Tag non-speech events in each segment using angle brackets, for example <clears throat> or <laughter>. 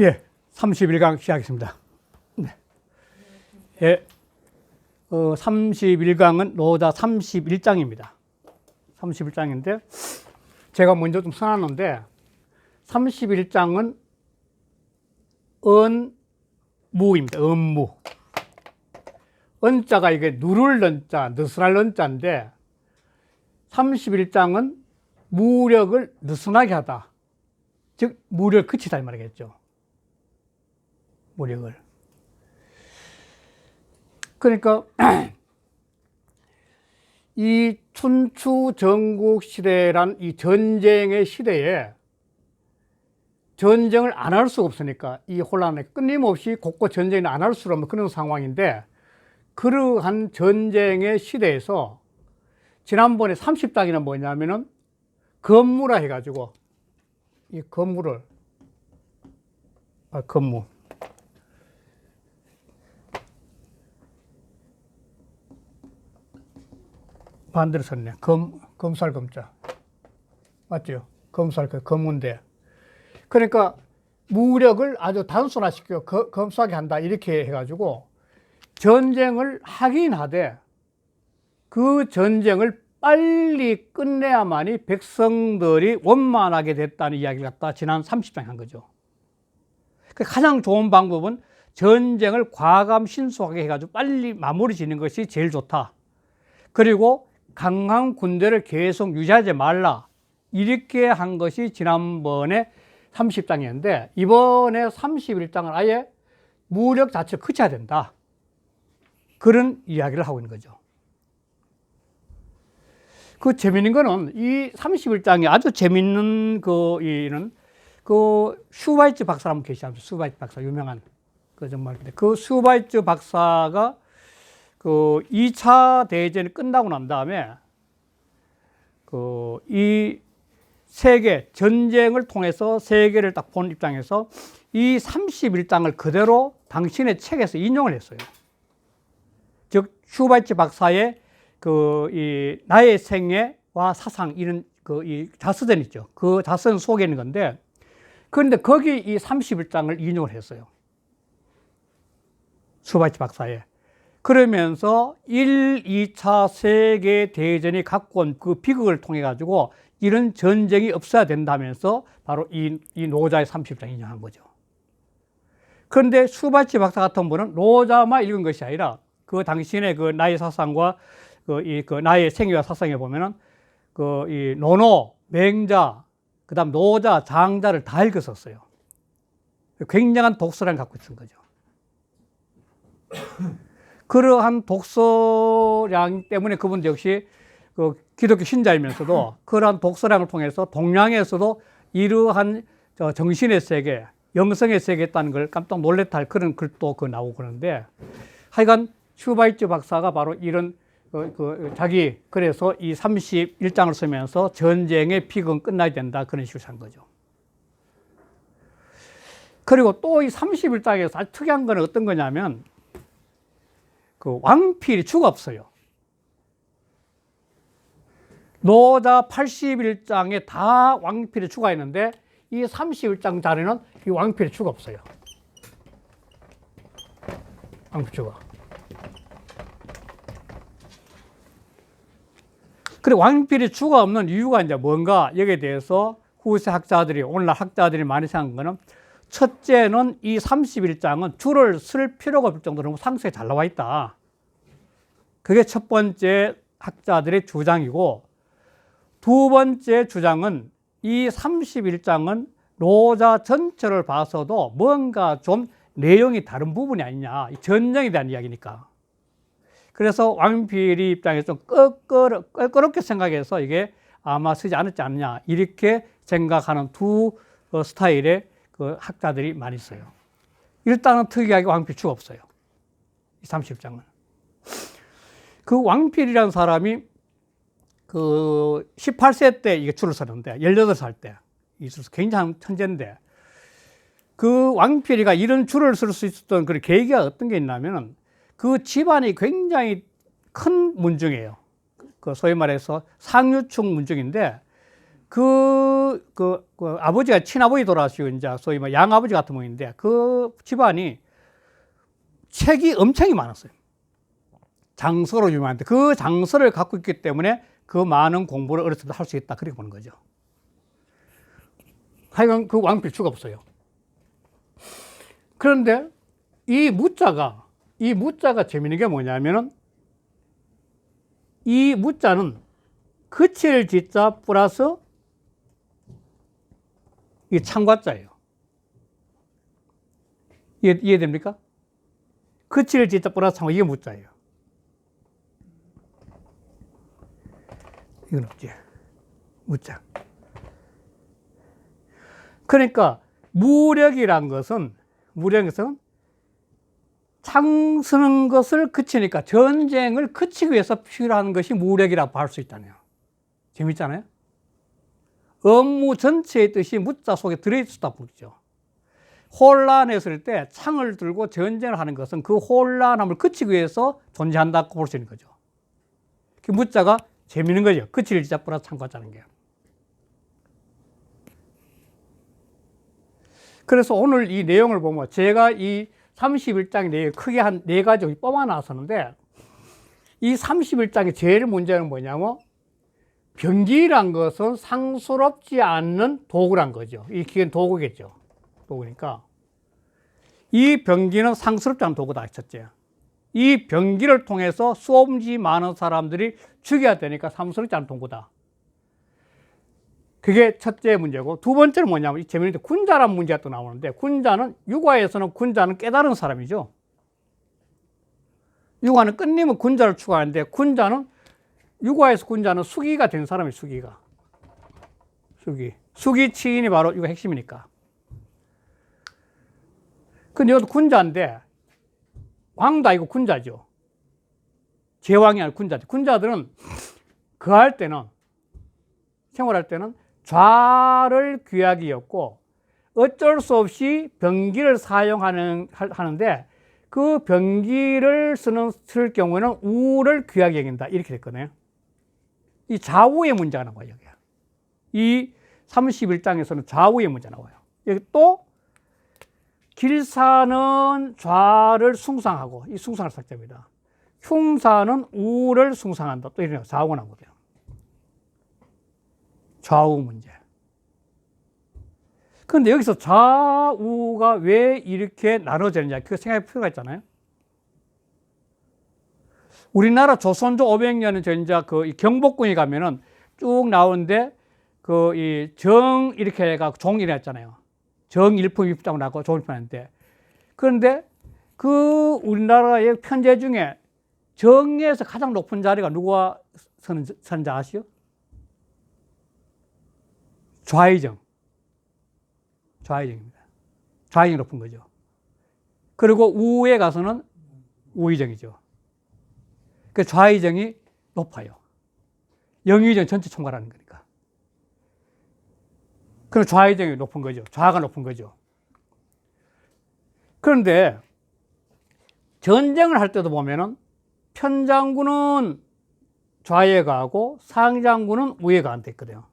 예, 31강 시작하겠습니다. 네. 예, 어, 31강은 노자 31장입니다. 31장인데, 제가 먼저 좀 써놨는데, 31장은 은무입니다. 은무. 은자가 이게 누를 런자, 느슨할 런자인데, 31장은 무력을 느슨하게 하다. 즉, 무력을 그치다, 이 말이겠죠. 무력을. 그러니까 <clears throat> 이 춘추 전국 시대란 이 전쟁의 시대에 전쟁을 안 할 수가 없으니까 이 혼란에 끊임없이 곳곳 전쟁을 안할 없는 그런 상황인데 그러한 전쟁의 시대에서 지난번에 30장이나 뭐냐면은 건무라 해가지고 이 건무를 아, 건무 반대로 썼네. 검, 검살 검자. 맞죠? 검살 그 검은데. 그러니까 무력을 아주 단순화시켜 거- 검소하게 한다. 이렇게 해가지고 전쟁을 하긴 하되 그 전쟁을 빨리 끝내야만이 백성들이 원만하게 됐다는 이야기를 갖다 지난 30장에 한 거죠. 그 가장 좋은 방법은 전쟁을 과감 신속하게 해가지고 빨리 마무리 짓는 것이 제일 좋다. 그리고 강한 군대를 계속 유지하지 말라. 이렇게 한 것이 지난번에 30장이었는데 이번에 31장은 아예 무력 자체를 그쳐야 된다. 그런 이야기를 하고 있는 거죠. 그 재밌는 거는 이 31장이 아주 재밌는 그 이는 그 슈바이츠 박사 한분 계시죠. 슈바이츠 박사 유명한 그 정말 그 슈바이츠 박사가 그 2차 대전이 끝나고 난 다음에 그 이 세계 전쟁을 통해서 세계를 딱 본 입장에서 이 31장을 그대로 당신의 책에서 인용을 했어요. 즉 슈바이츠 박사의 그 이 나의 생애와 사상 이런 그 이 자서전 있죠. 그 자서전 속에 있는 건데 그런데 거기 이 31장을 인용을 했어요. 슈바이츠 박사의. 그러면서 1, 2차 세계 대전이 갖고 온 그 비극을 통해 가지고 이런 전쟁이 없어야 된다면서 바로 이, 이 노자의 30장 인용한 거죠. 그런데 수바치 박사 같은 분은 노자만 읽은 것이 아니라 그 당신의 그 나의 사상과 그, 이, 그 나의 생애와 사상에 보면은 그 이 노노, 맹자, 그 다음 노자, 장자를 다 읽었었어요. 굉장한 독서량을 갖고 있는 거죠. 그러한 독서량 때문에 그분도 역시 그 기독교 신자이면서도 그러한 독서량을 통해서 동양에서도 이러한 저 정신의 세계, 영성의 세계에 있다는 걸 깜짝 놀랬다 할 그런 글도 그 나오고 그러는데 하여간 슈바이츠 박사가 바로 이런 그, 그 자기 그래서 이 31장을 쓰면서 전쟁의 피건 끝나야 된다 그런 식으로 산 거죠. 그리고 또 이 31장에서 아주 특이한 건 어떤 거냐면 그 왕필이 없어요. 노자 81장에 다 왕필이 주가 있는데 이 31장 자리는 이 왕필이 주가 없어요. 왕필 주가. 그리고 왕필이 주가 없는 이유가 이제 뭔가 여기에 대해서 후세 학자들이 오늘날 학자들이 많이 생각한 거는 첫째는 이 31장은 줄을 쓸 필요가 없을 정도로 상세히 잘 나와 있다. 그게 첫 번째 학자들의 주장이고 두 번째 주장은 이 31장은 노자 전체를 봐서도 뭔가 좀 내용이 다른 부분이 아니냐. 이 전쟁에 대한 이야기니까. 그래서 왕필이 입장에서 좀 껄끄러, 껄끄럽게 생각해서 이게 아마 쓰지 않았지 않느냐. 이렇게 생각하는 두 어, 스타일의 그 학자들이 많이 있어요. 일단은 특이하게 왕필 가 없어요. 이 30장은. 그 왕필이라는 사람이 그 18세 때 이게 줄을 서는데 18살 때 있어서 굉장히 천재인데 그 왕필이가 이런 줄을 쓸 수 있었던 그 계기가 어떤 게 있냐면은 그 집안이 굉장히 큰 문중이에요. 그 소위 말해서 상류층 문중인데 그, 그, 그 아버지가 친아버지 돌아가시고 이제 소위 뭐 양아버지 같은 분인데 그 집안이 책이 엄청이 많았어요. 장서로 유명한데 그 장서를 갖고 있기 때문에 그 많은 공부를 어렸을 때 할 수 있다. 그렇게 보는 거죠. 하여간 그 왕필추가 없어요. 그런데 이 무자가, 이 무자가 재밌는 게 뭐냐면은 이 무자는 그칠 지자 플러스 이 창과자예요. 이해, 이해됩니까? 그칠 지자 플러스 창과 이게 무자예요. 이건 없지. 무자. 그러니까 무력이란 것은 무력인 것은 창 쓰는 것을 그치니까 전쟁을 그치기 위해서 필요한 것이 무력이라고 할 수 있다네요. 재밌잖아요. 업무 전체의 뜻이 무자 속에 들어있다 보죠. 혼란했을 때 창을 들고 전쟁을 하는 것은 그 혼란함을 그치기 위해서 존재한다고 볼 수 있는 거죠. 그 무자가 재밌는 거죠. 그칠 지자 플러스 창과자는 게. 그래서 오늘 이 내용을 보면 제가 이 31장 내용 크게 한 네 가지 뽑아 놨었는데 이 31장의 제일 문제는 뭐냐면 병기란 것은 상스럽지 않는 도구란 거죠. 이 기계는 도구겠죠. 도구니까. 이 병기는 상스럽지 않은 도구다. 첫째. 이 병기를 통해서 수없이 많은 사람들이 죽여야 되니까 상스럽지 않은 도구다. 그게 첫째 문제고 두 번째는 뭐냐면 이 재미있는데 군자란 문제가 또 나오는데 군자는 육아에서는 군자는 깨달은 사람이죠. 육아는 끝내면 군자를 추구하는데 군자는 육아에서 군자는 수기가 된 사람이 수기가 수기 수기 치인이 바로 이거 핵심이니까. 근데 이것도 군자인데 왕도 아니고 군자죠. 제왕이 아니고 군자죠. 군자들은 그할 때는 생활할 때는 좌를 귀하기였고 어쩔 수 없이 병기를 사용하는 하는데 그 병기를 쓰는 쓸 경우에는 우를 귀하게 여긴다 이렇게 됐거든요. 이 좌우의 문제가 나와요 여기. 이 31장에서는 좌우의 문제 나와요. 여기 또 길사는 좌를 숭상하고 이 숭상을 삭제합니다. 흉사는 우를 숭상한다. 또 이런 좌우가 나오거든요. 좌우 문제. 그런데 여기서 좌우가 왜 이렇게 나눠지느냐, 그거 생각할 필요가 있잖아요. 우리나라 조선조 500년 전자 그 경복궁에 가면은 쭉 나오는데 그 이 정 이렇게 해가 종이라 했잖아요. 정일품 입장 나고 종일품 하는데 그런데 그 우리나라의 편제 중에 정에서 가장 높은 자리가 누가 서는, 서는 자 아시요? 좌의정. 좌의정입니다. 좌의정이 높은 거죠. 그리고 우에 가서는 우의정이죠. 그 좌의정이 높아요. 영의정 전체 총괄하는 거니까. 그럼 좌의정이 높은 거죠. 좌가 높은 거죠. 그런데 전쟁을 할 때도 보면은 편장군은 좌에 가고 상장군은 우에 가한테 있거든요.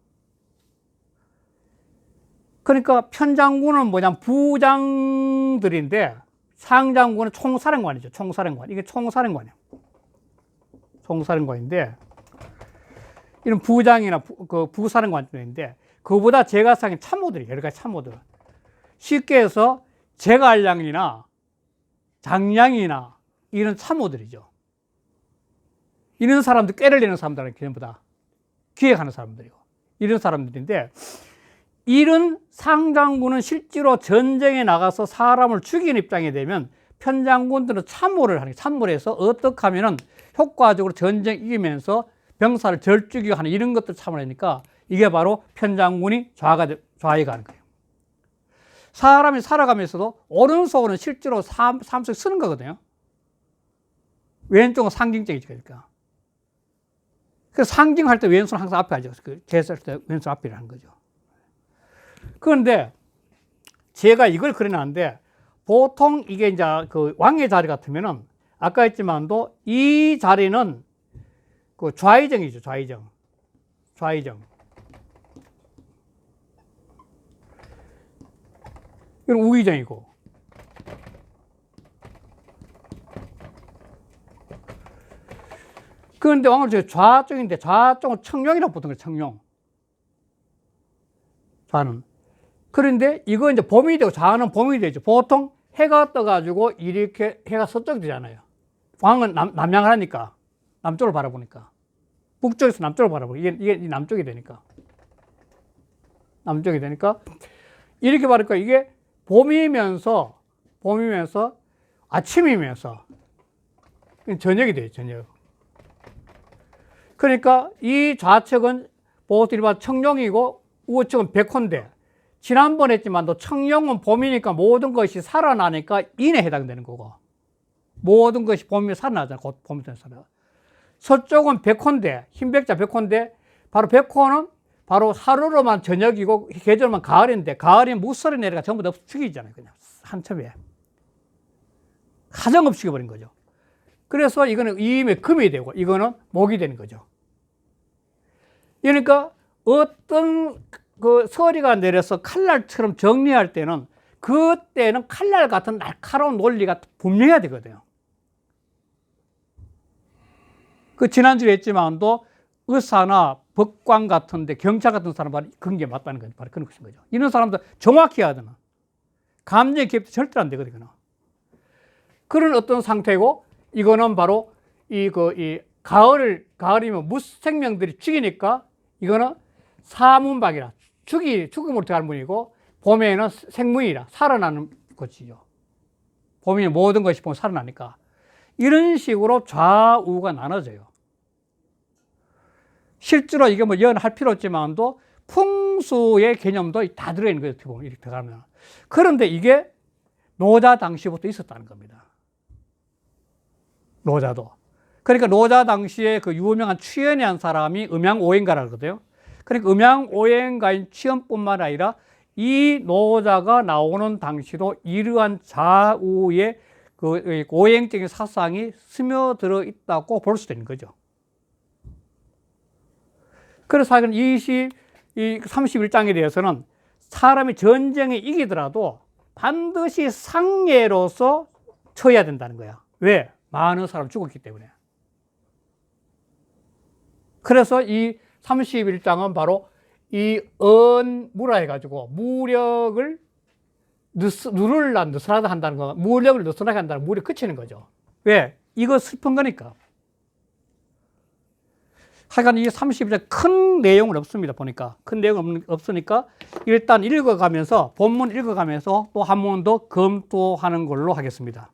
그러니까 편장군은 뭐냐 부장들인데 상장군은 총사령관이죠. 총사령관. 이게 총사령관이에요. 총사령관인데 이런 부장이나 부, 그 부사령관들인데 그보다 제가 상인 참모들이 여러 가지 참모들. 쉽게 해서 제갈량이나 장량이나 이런 참모들이죠. 이런 사람들 꾀를 내는 사람들은 전부 다 기획하는 사람들이고 이런 사람들인데 이런 상장군은 실제로 전쟁에 나가서 사람을 죽이는 입장이 되면 편장군들은 참모를 하는 참모를 해서 어떻게 하면은 효과적으로 전쟁 이기면서 병사를 절죽이고 하는 이런 것들 참을 하니까 이게 바로 편장군이 좌가 좌의가 하는 거예요. 사람이 살아가면서도 오른손은 실제로 삶, 삶 속에 쓰는 거거든요. 왼쪽은 상징적이죠. 그러니까. 그래서 상징할 때 왼손 항상 앞에 하죠. 그 개설 때 왼손 앞에 하는 거죠. 그런데 제가 이걸 그려놨는데 보통 이게 이제 그 왕의 자리 같으면은 아까 했지만도 이 자리는 그 좌이정이죠. 좌이정. 좌회전. 이건 우회전이고. 그런데 오늘 좌쪽인데 좌쪽은 청룡이라고 보던 거예요. 청룡. 좌는. 그런데 이거 이제 봄이 되고 좌는 봄이 되죠. 보통 해가 떠가지고 이렇게 해가 서쪽이 되잖아요. 왕은 남, 남양을 하니까. 남쪽을 바라보니까. 북쪽에서 남쪽을 바라보고 이게, 이게 남쪽이 되니까. 남쪽이 되니까. 이렇게 바르니까 이게 봄이면서, 봄이면서, 아침이면서, 저녁이 돼요, 저녁. 그러니까 이 좌측은 일반 청룡이고 우측은 백호인데 지난번 했지만도 청룡은 봄이니까 모든 것이 살아나니까 인에 해당되는 거고 모든 것이 봄이 살아나잖아. 곧 봄이 살아. 서쪽은 백호인데 흰백자 백호인데 바로 백호는 바로 하루로만 저녁이고 계절만 가을인데 가을이 무설이 내려가 전부 다 죽이잖아요. 그냥 한첩에. 하정없이 죽여버린 거죠. 그래서 이거는 이임에 금이 되고 이거는 목이 되는 거죠. 그러니까 어떤 그 서리가 내려서 칼날처럼 정리할 때는 그때는 칼날 같은 날카로운 논리가 분명해야 되거든요. 그 지난주에 했지만도 의사나 법관 같은데 경찰 같은 사람 바로 그런 게 맞다는 거죠. 바로 그런 것인 거죠. 이런 사람들 정확히 해야 되나. 감정의 기입도 절대 안 되거든요. 그런 어떤 상태고 이거는 바로 이 그 이 가을 가을이면 무생명들이 죽이니까 이거는 사문박이라 죽이 죽음으로 들어가는 문이고 봄에는 생문이라 살아나는 것이죠. 봄이 모든 것이 보면 살아나니까 이런 식으로 좌우가 나눠져요. 실제로 이게 뭐 연할 필요 없지만도 풍수의 개념도 다 들어있는 거예요. 보면 이렇게 들어가면. 그런데 이게 노자 당시부터 있었다는 겁니다. 노자도. 그러니까 노자 당시에 그 유명한 취연이 한 사람이 음양오행가라 그러거든요. 그러니까 음양오행가인 취연뿐만 아니라 이 노자가 나오는 당시도 이러한 좌우의 그 오행적인 사상이 스며들어 있다고 볼수 있는 거죠. 그래서 사실은 20, 이 31장에 대해서는 사람이 전쟁에 이기더라도 반드시 상례로서 쳐야 된다는 거야. 왜? 많은 사람 죽었기 때문에. 그래서 이 31장은 바로 이 언무라 해가지고 무력을 누를라 느슨하다 한다는 거, 무력을 느슨하게 한다는 무력 그치는 거죠. 왜? 이거 슬픈 거니까. 하여간 이 31장 큰 내용은 없습니다. 보니까. 큰 내용은 없으니까 일단 읽어가면서, 본문 읽어가면서 또 한 번 더 검토하는 걸로 하겠습니다.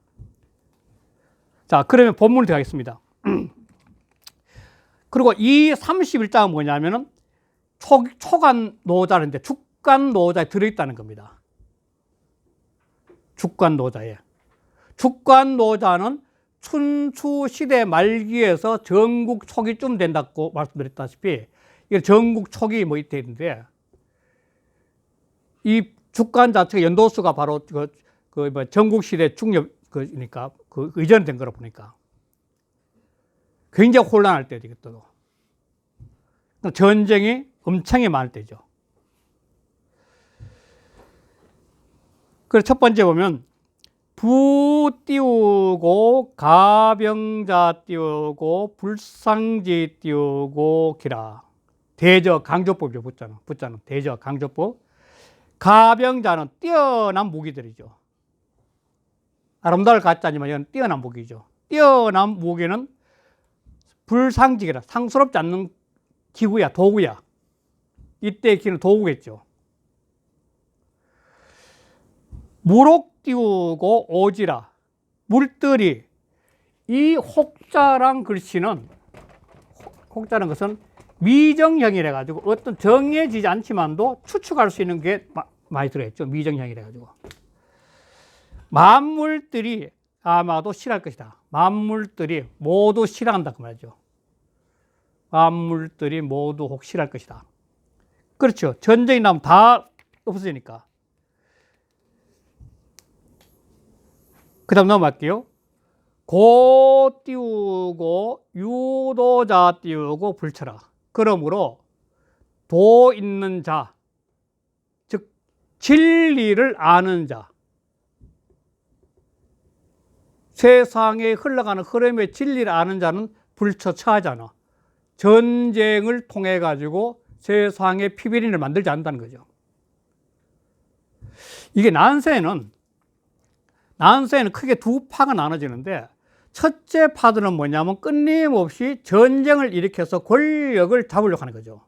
자, 그러면 본문을 들어가겠습니다. <clears throat> 그리고 이 31장은 뭐냐면은 초, 초간 노자인데 죽간 노자에 들어있다는 겁니다. 죽간 노자에. 죽간 노자는 춘추 시대 말기에서 전국 초기쯤 된다고 말씀드렸다시피 이게 전국 초기 뭐 이때 있는데 이 죽간 자체가 연도수가 바로 그, 그 뭐 전국 시대 중엽 그니까 그 의전 된 거라 보니까 굉장히 혼란할 때죠 이것도 전쟁이 엄청이 많을 때죠. 그래서 첫 번째 보면 부 띄우고 가병자 띄우고 불상지 띄우고 기라. 대저 강조법이죠 붙자는 붙자는 대저 강조법. 가병자는 뛰어난 무기들이죠. 아름다울 가짜지만 이건 뛰어난 무기죠. 뛰어난 무기는 불상직이라 상스럽지 않는 기구야 도구야. 이때 기는 도구겠죠. 무록 띄우고 오지라. 물들이. 이 혹자란 글씨는 혹자는 것은 미정형이라 가지고 어떤 정해지지 않지만도 추측할 수 있는 게 많이 들어있죠. 미정형이라 가지고. 만물들이 아마도 싫어할 것이다. 만물들이 모두 싫어한다고 말이죠. 만물들이 모두 혹 싫어할 것이다. 그렇죠. 전쟁이 나면 다 없어지니까 그 다음 넘어갈게요. 고 띄우고 유도자 띄우고 불쳐라. 그러므로 도 있는 자, 즉 진리를 아는 자. 세상에 흘러가는 흐름의 진리를 아는 자는 불처처하잖아. 전쟁을 통해 가지고 세상의 피비린을 만들지 않는다는 거죠. 이게 난세는 난세는 크게 두 파가 나눠지는데 첫째 파들은 뭐냐면 끊임없이 전쟁을 일으켜서 권력을 잡으려고 하는 거죠.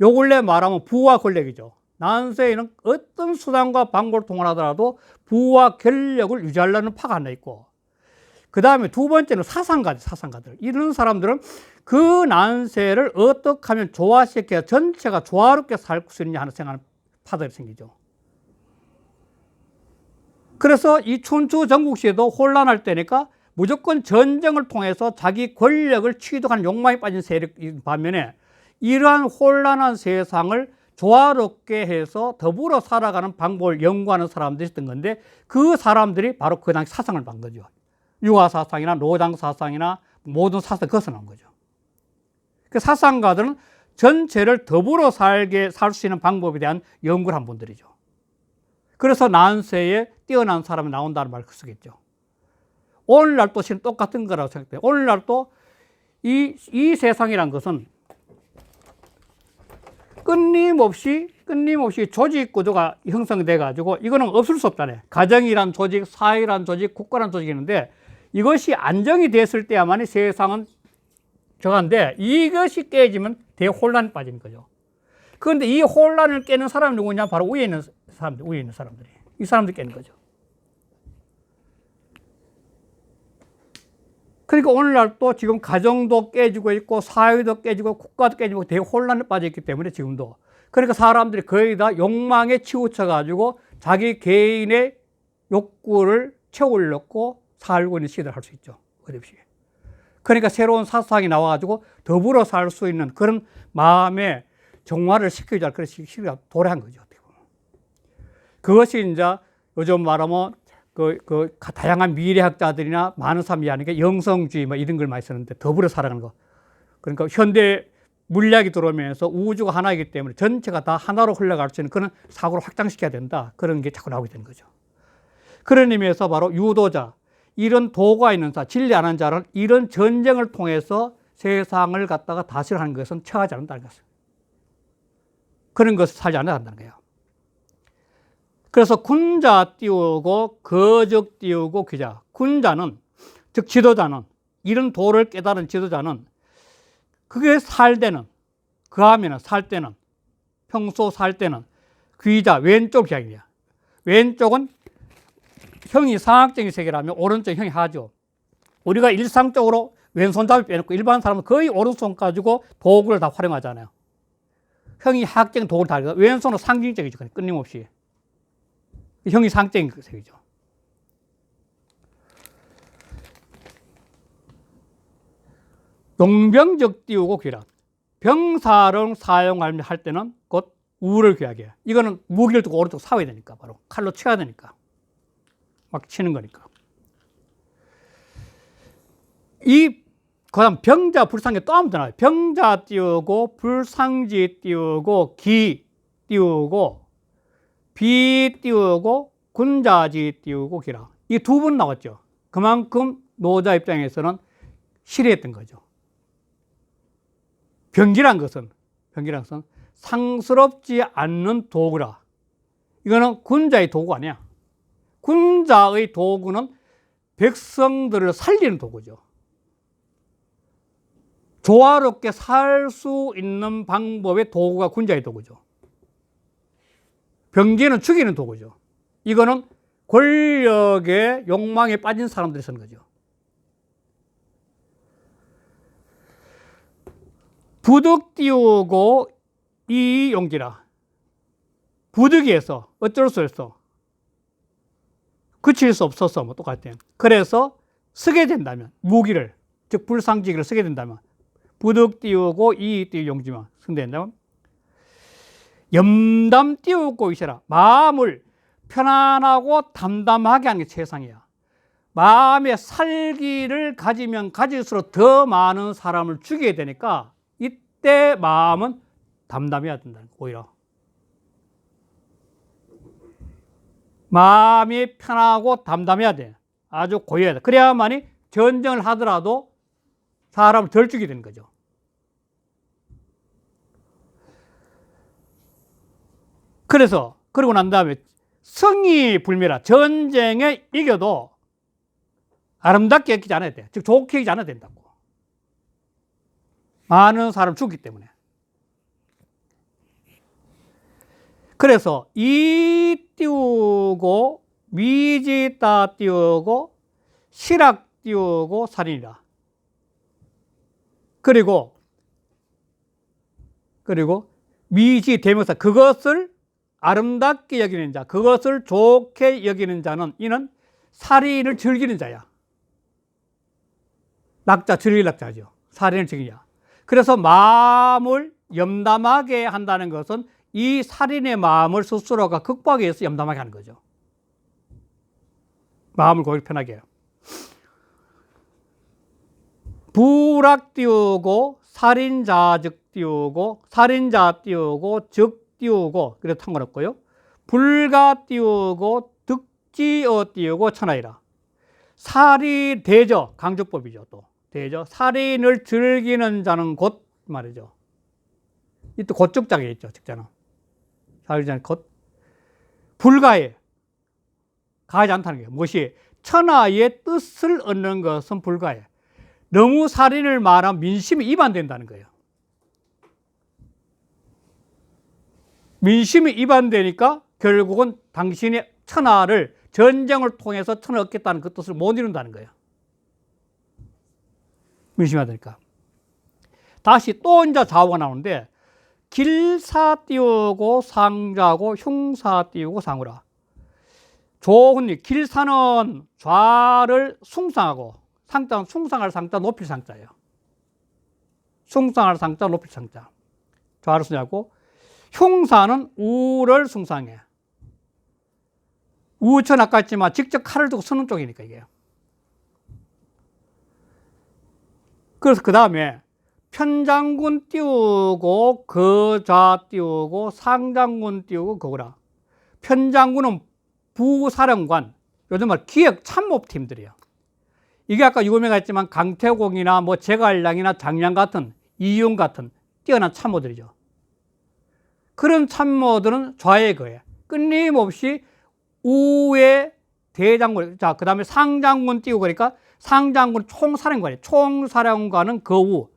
요 근래 말하면 부와 권력이죠. 난세에는 어떤 수단과 방법을 통하더라도 부와 권력을 유지하려는 파가 하나 있고 그 다음에 두 번째는 사상가들, 사상가들. 이런 사람들은 그 난세를 어떻게 하면 조화시켜야 전체가 조화롭게 살 수 있느냐 하는 생각하는 파들이 생기죠. 그래서 이 춘추 전국시에도 혼란할 때니까 무조건 전쟁을 통해서 자기 권력을 취득하는 욕망에 빠진 세력 반면에 이러한 혼란한 세상을 조화롭게 해서 더불어 살아가는 방법을 연구하는 사람들이 있었던 건데 그 사람들이 바로 그 당시 사상을 만 거죠. 유화 사상이나 노장 사상이나 모든 사상 그것을 한 거죠. 그 사상가들은 전체를 더불어 살게 살 수 있는 방법에 대한 연구를 한 분들이죠. 그래서 난세에 뛰어난 사람이 나온다는 말을 쓰겠죠. 오늘날 또 똑같은 거라고 생각돼요. 오늘날 또 이, 이 세상이란 것은 끊임없이, 끊임없이 조직 구조가 형성돼 가지고 이거는 없을 수 없다네. 가정이란 조직, 사회란 조직, 국가란 조직이 있는데 이것이 안정이 됐을 때야만이 세상은 저간데 이것이 깨지면 대혼란에 빠지는 거죠. 그런데 이 혼란을 깨는 사람이 누구냐? 바로 위에 있는 사람들, 위에 있는 사람들이. 이 사람들 깨는 거죠. 그러니까 오늘날 또 지금 가정도 깨지고 있고 사회도 깨지고 국가도 깨지고 대혼란에 빠져 있기 때문에 지금도. 그러니까 사람들이 거의 다 욕망에 치우쳐 가지고 자기 개인의 욕구를 채우려고 살고 있는 시대를 할 수 있죠. 어렵시. 그러니까 새로운 사상이 나와 가지고 더불어 살 수 있는 그런 마음의 정화를 할 그런 시기가 도래한 거죠. 그것이 이제 요즘 말하면 그, 그 다양한 미래학자들이나 많은 사람이 하니까 영성주의 뭐 이런 걸 많이 쓰는데 더불어 살아가는 거. 그러니까 현대 물리학이 들어오면서 우주가 하나이기 때문에 전체가 다 하나로 흘러갈 수 있는 그런 사고를 확장시켜야 된다. 그런 게 자꾸 나오게 되는 거죠. 그런 의미에서 바로 유도자, 이런 도가 있는 자, 진리 아는 자는 이런 전쟁을 통해서 세상을 갖다가 다스려 하는 것은 처하지 않는다는 것을. 그런 것을 살지 않는다는 거예요. 그래서 군자 띄우고 거적 띄우고 귀자. 군자는 즉 지도자는 이런 도를 깨달은 지도자는 그게 살 때는 그 하면은 살 때는 평소 살 때는 귀자 왼쪽 이야기야. 왼쪽은 형이 상학적인 세계라면 오른쪽 형이 하죠. 우리가 일상적으로 왼손잡이 빼놓고 일반 사람은 거의 오른손 가지고 도구를 다 활용하잖아요. 형이 학적인 도구를 다 왼손은 상징적이죠. 끊임없이. 형이 그 색이죠. 용병적 띄우고 귀락. 병사를 사용할 때는 곧 우를 귀하게. 이거는 무기를 두고 오른쪽 사와야 되니까, 바로 칼로 쳐야 되니까. 막 치는 거니까. 이, 그 다음 병자, 불상기 또 한번 더 나와요. 병자 띄우고, 불상지 띄우고, 기 띄우고, 비 띄우고, 군자지 띄우고, 기라. 이 두 번 나왔죠. 그만큼 노자 입장에서는 실해했던 거죠. 병기란 것은, 병기란 것은 상스럽지 않는 도구라. 이거는 군자의 도구 아니야. 군자의 도구는 백성들을 살리는 도구죠. 조화롭게 살 수 있는 방법의 도구가 군자의 도구죠. 병기는 죽이는 도구죠. 이거는 권력의 욕망에 빠진 사람들이 쓰는 거죠. 부득 띄우고 이 용기라. 부득이해서 어쩔 수 없어. 그칠 수 없어서 뭐 똑같아요. 그래서 쓰게 된다면 무기를 즉 불상지기를 쓰게 된다면 부득 띄우고 이 띄우 용지만 승된다면 염담 띄우고 있어라. 마음을 편안하고 담담하게 하는 게 최상이야. 마음의 살기를 가지면 가질수록 더 많은 사람을 죽이게 되니까 이때 마음은 담담해야 된다는 거, 오히려. 마음이 편하고 담담해야 돼. 아주 고요해야 돼. 그래야만이 전쟁을 하더라도 사람을 덜 죽이게 되는 거죠. 그래서 그러고 난 다음에 성이 불멸하 전쟁에 이겨도 아름답게 이기지 않아야 돼. 즉 좋게 이기지 않아야 된다고. 많은 사람 죽기 때문에. 그래서 이 띄우고 미지 따 띄우고 실학 띄우고 살인이라. 그리고 그리고 미지 대명사 그것을 아름답게 여기는 자, 그것을 좋게 여기는 자는 이는 살인을 즐기는 자야. 낙자 즐길 낙자죠. 살인을 즐기냐. 그래서 마음을 염담하게 한다는 것은 이 살인의 마음을 스스로가 극복하기 위해서 염담하게 하는 거죠. 마음을 고기 편하게. 부락 띄우고 살인자 즉 띄우고 살인자 띄우고 즉 띄우고 그래도 상관없고요. 불가 띄우고 득지어 띄우고 천하이라. 살이 대저 강조법이죠 또 대저 살인을 즐기는 자는 곧 말이죠. 이또 곧적자가 있죠 적자는 살인자는 곧 불가에 가하지 않다는 게 무엇이 천하의 뜻을 얻는 것은 불가해. 너무 살인을 말하면 민심이 이반된다는 거예요. 민심이 이반되니까 결국은 당신의 천하를 전쟁을 통해서 천을 얻겠다는 그 뜻을 못 이룬다는 거예요. 민심이 되니까. 다시 또 이제 좌우가 나오는데 길사 띄우고 상자고 흉사 띄우고 상우라. 일, 길사는 좌를 숭상하고 상자는 숭상할 상자 높일 상자예요. 숭상할 상자 높일 상자. 좌를 숭하고 흉사는 우를 숭상해. 우천 아까 했지만 직접 칼을 두고 쓰는 쪽이니까 이게. 그래서 그 다음에 편장군 띄우고 거좌 띄우고 상장군 띄우고 그거라. 편장군은 부사령관, 요즘 말 기획 참모팀들이에요. 이게 아까 유명가 했지만 강태공이나 뭐 제갈량이나 장량 같은 이윤 같은 뛰어난 참모들이죠. 그런 참모들은 좌에 거해. 끊임없이 우의 대장군, 자, 그 다음에 상장군 띄우고 그러니까 상장군 총사령관이, 총사령관은 거우.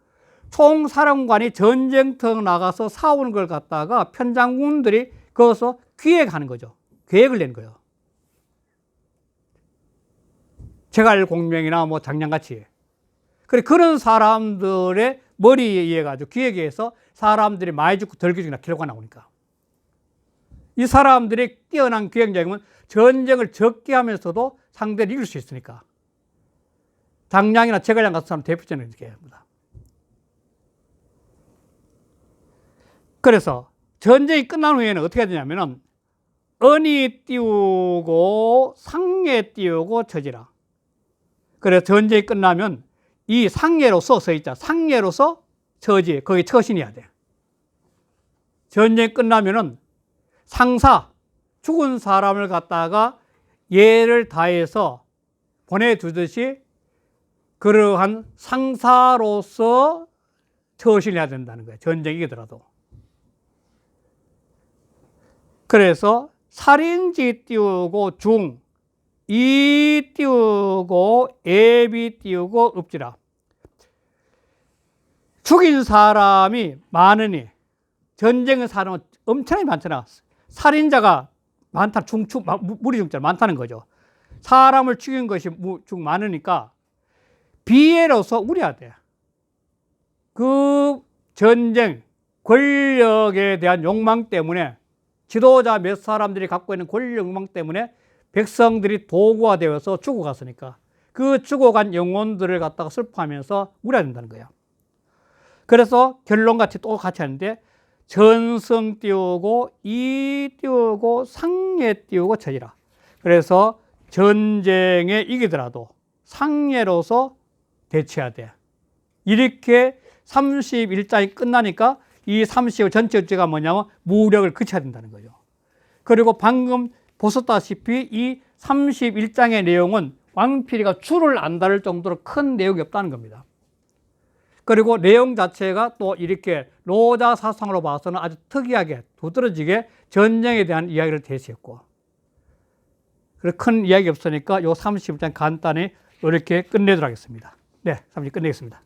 총사령관이 전쟁터 나가서 싸우는 걸 갖다가 편장군들이 거기서 기획하는 거죠. 계획을 낸 거예요. 제갈 공명이나 뭐 장량같이. 그래, 그런 사람들의 머리에 의해 가지고 기획에 서 사람들이 많이 죽고 덜 죽이나 결과가 나오니까. 이 사람들이 뛰어난 기획력이면 전쟁을 적게 하면서도 상대를 이길 수 있으니까. 장량이나 제갈량 같은 사람 대표적인 이렇게 합니다. 그래서 전쟁이 끝난 후에는 어떻게 되냐면은 언이 띄우고 상에 띄우고 처지라. 그래서 전쟁이 끝나면 이 상예로서 서 있자. 상예로서 처지, 거기 처신해야 돼. 전쟁이 끝나면은 상사, 죽은 사람을 갖다가 예를 다해서 보내두듯이 그러한 상사로서 처신해야 된다는 거예요. 전쟁이더라도. 그래서 살인지 띄우고 중, 이 띄우고 애비 띄우고 읍지라. 죽인 사람이 많으니 전쟁의 사람은 엄청나게 많잖아. 살인자가 많다, 중축, 무리 중자 많다는 거죠. 사람을 죽인 것이 중 많으니까 비애로서 우려야 돼. 그 전쟁, 권력에 대한 욕망 때문에 지도자 몇 사람들이 갖고 있는 권력 욕망 때문에 백성들이 도구화 되어서 죽어갔으니까 그 죽어간 영혼들을 갖다가 슬퍼하면서 울어야 된다는 거예요. 그래서 결론같이 또 같이 하는데 전성 띄우고 이 띄우고 상예 띄우고 처지라. 그래서 전쟁에 이기더라도 상예로서 대처해야 돼. 이렇게 31장이 끝나니까 이 30의 전체 주제가 뭐냐면 무력을 그쳐야 된다는 거죠. 그리고 방금 보셨다시피 이 31장의 내용은 왕필이가 줄을 안 다를 정도로 큰 내용이 없다는 겁니다. 그리고 내용 자체가 또 이렇게 노자 사상으로 봐서는 아주 특이하게 두드러지게 전쟁에 대한 이야기를 대시했고 그래 큰 이야기 없으니까 요 31장 간단히 이렇게 끝내도록 하겠습니다. 네, 30장 끝내겠습니다.